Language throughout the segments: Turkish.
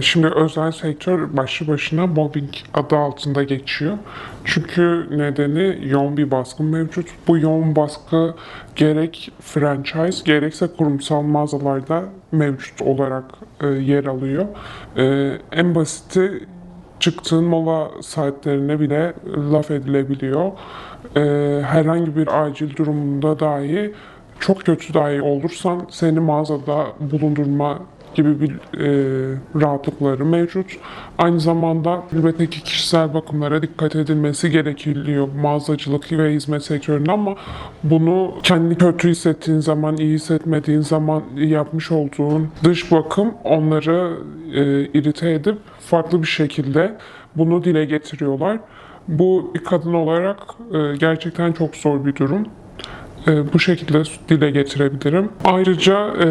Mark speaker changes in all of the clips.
Speaker 1: Şimdi özel sektör başlı başına mobbing adı altında geçiyor. Çünkü nedeni yoğun bir baskı mevcut. Bu yoğun baskı gerek franchise gerekse kurumsal mağazalarda mevcut olarak e, yer alıyor. E, en basiti çıktığın mola saatlerine bile laf edilebiliyor. E, herhangi bir acil durumunda dahi çok kötü dahi olursan seni mağazada bulundurma gibi bir e, rahatlıkları mevcut. Aynı zamanda elbette ki kişisel bakımlara dikkat edilmesi gerekiyor mağazacılık ve hizmet sektöründe ama bunu kendi kötü hissettiğin zaman, iyi hissetmediğin zaman yapmış olduğun dış bakım onları e, irite edip farklı bir şekilde bunu dile getiriyorlar. Bu bir kadın olarak e, gerçekten çok zor bir durum. E, bu şekilde dile getirebilirim. Ayrıca e,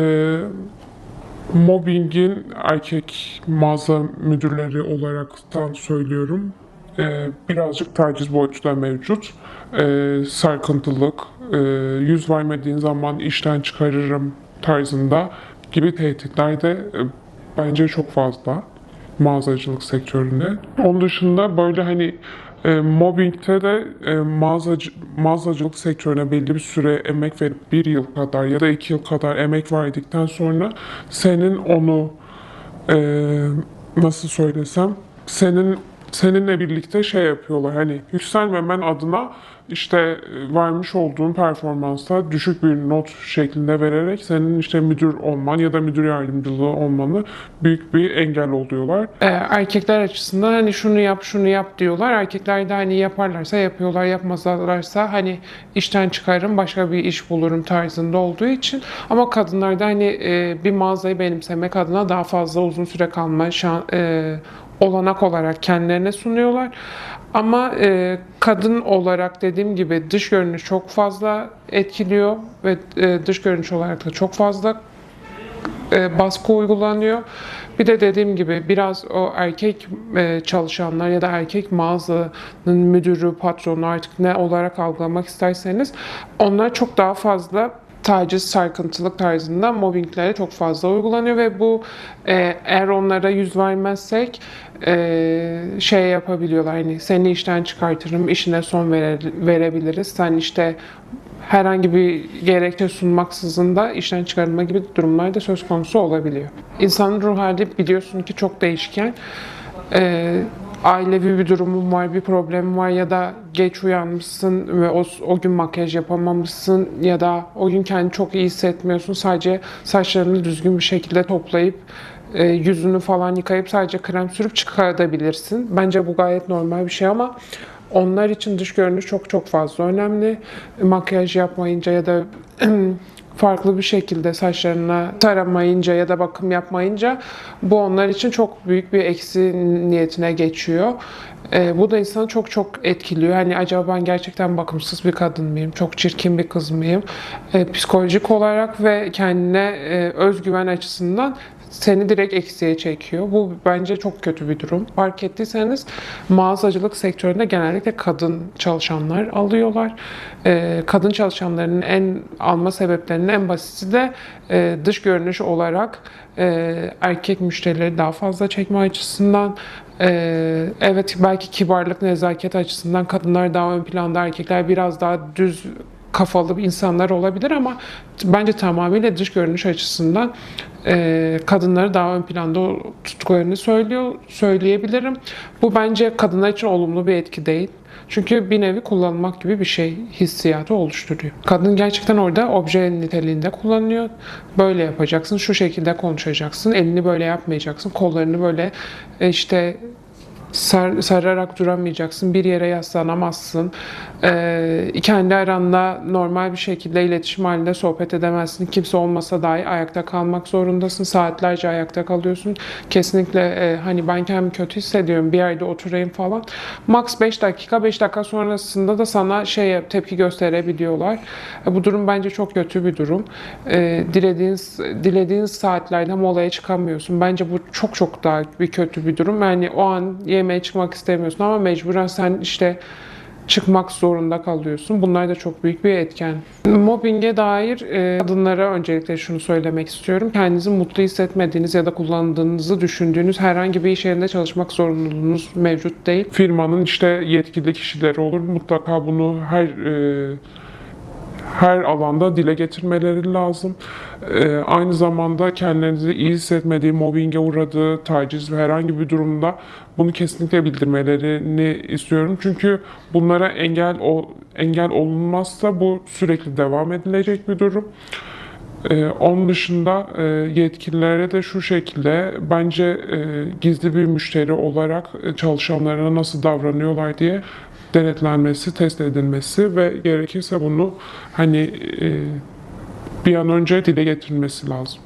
Speaker 1: mobbingin erkek mağaza müdürleri olaraktan söylüyorum. Ee, birazcık taciz boyutu da mevcut. Ee, sarkıntılık, e, yüz vermediğin zaman işten çıkarırım tarzında gibi tehditler de e, bence çok fazla mağazacılık sektöründe. Onun dışında böyle hani e, mobbingte de e, mağazacı, mağazacılık sektörüne belli bir süre emek verip bir yıl kadar ya da iki yıl kadar emek verdikten sonra senin onu e, nasıl söylesem senin seninle birlikte şey yapıyorlar hani yükselmemen adına işte e, vermiş olduğun performansta düşük bir not şeklinde vererek senin işte müdür olman ya da müdür yardımcılığı olmanı büyük bir engel oluyorlar.
Speaker 2: Ee, erkekler açısından hani şunu yap şunu yap diyorlar. Erkekler de hani yaparlarsa yapıyorlar yapmazlarsa hani işten çıkarım başka bir iş bulurum tarzında olduğu için. Ama kadınlar da hani e, bir mağazayı benimsemek adına daha fazla uzun süre kalma şan, e, olanak olarak kendilerine sunuyorlar. Ama e, kadın olarak dediğim gibi dış görünüş çok fazla etkiliyor ve e, dış görünüş olarak da çok fazla e, baskı uygulanıyor. Bir de dediğim gibi biraz o erkek e, çalışanlar ya da erkek mağazanın müdürü, patronu artık ne olarak algılamak isterseniz onlar çok daha fazla taciz, sarkıntılık tarzında mobbinglere çok fazla uygulanıyor ve bu e, eğer onlara yüz vermezsek e, şey yapabiliyorlar hani seni işten çıkartırım, işine son vere, verebiliriz. Sen işte herhangi bir gerekçe sunmaksızın da işten çıkarılma gibi durumlar da söz konusu olabiliyor. İnsanın ruh hali biliyorsun ki çok değişken. Ee, ailevi bir durumun var, bir problemin var ya da geç uyanmışsın ve o, o gün makyaj yapamamışsın ya da o gün kendini çok iyi hissetmiyorsun. Sadece saçlarını düzgün bir şekilde toplayıp e, yüzünü falan yıkayıp sadece krem sürüp çıkartabilirsin. Bence bu gayet normal bir şey ama onlar için dış görünüş çok çok fazla önemli. Makyaj yapmayınca ya da farklı bir şekilde saçlarına taramayınca ya da bakım yapmayınca bu onlar için çok büyük bir eksi niyetine geçiyor. Ee, bu da insanı çok çok etkiliyor. Hani acaba ben gerçekten bakımsız bir kadın mıyım? Çok çirkin bir kız mıyım? Ee, psikolojik olarak ve kendine e, özgüven açısından seni direkt eksiye çekiyor. Bu bence çok kötü bir durum. Fark ettiyseniz mağazacılık sektöründe genellikle kadın çalışanlar alıyorlar. Ee, kadın çalışanların en alma sebeplerinin en basiti de e, dış görünüş olarak e, erkek müşterileri daha fazla çekme açısından e, evet belki kibarlık, nezaket açısından kadınlar daha ön planda, erkekler biraz daha düz kafalı insanlar olabilir ama bence tamamıyla dış görünüş açısından e, kadınları daha ön planda tuttuklarını söylüyor, söyleyebilirim. Bu bence kadınlar için olumlu bir etki değil. Çünkü bir nevi kullanmak gibi bir şey hissiyatı oluşturuyor. Kadın gerçekten orada obje niteliğinde kullanılıyor. Böyle yapacaksın, şu şekilde konuşacaksın, elini böyle yapmayacaksın, kollarını böyle e, işte sar, sararak duramayacaksın, bir yere yaslanamazsın, ee, kendi aranda normal bir şekilde iletişim halinde sohbet edemezsin. Kimse olmasa dahi ayakta kalmak zorundasın, saatlerce ayakta kalıyorsun. Kesinlikle e, hani ben kendimi kötü hissediyorum, bir yerde oturayım falan. Max 5 dakika, 5 dakika sonrasında da sana şey tepki gösterebiliyorlar. E, bu durum bence çok kötü bir durum. E, dilediğiniz, dilediğiniz saatlerde molaya çıkamıyorsun. Bence bu çok çok daha bir kötü bir durum. Yani o an yemeğe çıkmak istemiyorsun ama mecburen sen işte çıkmak zorunda kalıyorsun. Bunlar da çok büyük bir etken. Mobbinge dair e, kadınlara öncelikle şunu söylemek istiyorum. Kendinizi mutlu hissetmediğiniz ya da kullandığınızı düşündüğünüz herhangi bir iş yerinde çalışmak zorunluluğunuz mevcut değil.
Speaker 1: Firmanın işte yetkili kişileri olur. Mutlaka bunu her e, her alanda dile getirmeleri lazım. E, aynı zamanda kendilerinizi iyi hissetmediği, mobbinge uğradığı, taciz ve herhangi bir durumda bunu kesinlikle bildirmelerini istiyorum. Çünkü bunlara engel o engel olunmazsa bu sürekli devam edilecek bir durum. Ee, onun dışında e, yetkililere de şu şekilde bence e, gizli bir müşteri olarak e, çalışanlarına nasıl davranıyorlar diye denetlenmesi, test edilmesi ve gerekirse bunu hani e, bir an önce dile getirilmesi lazım.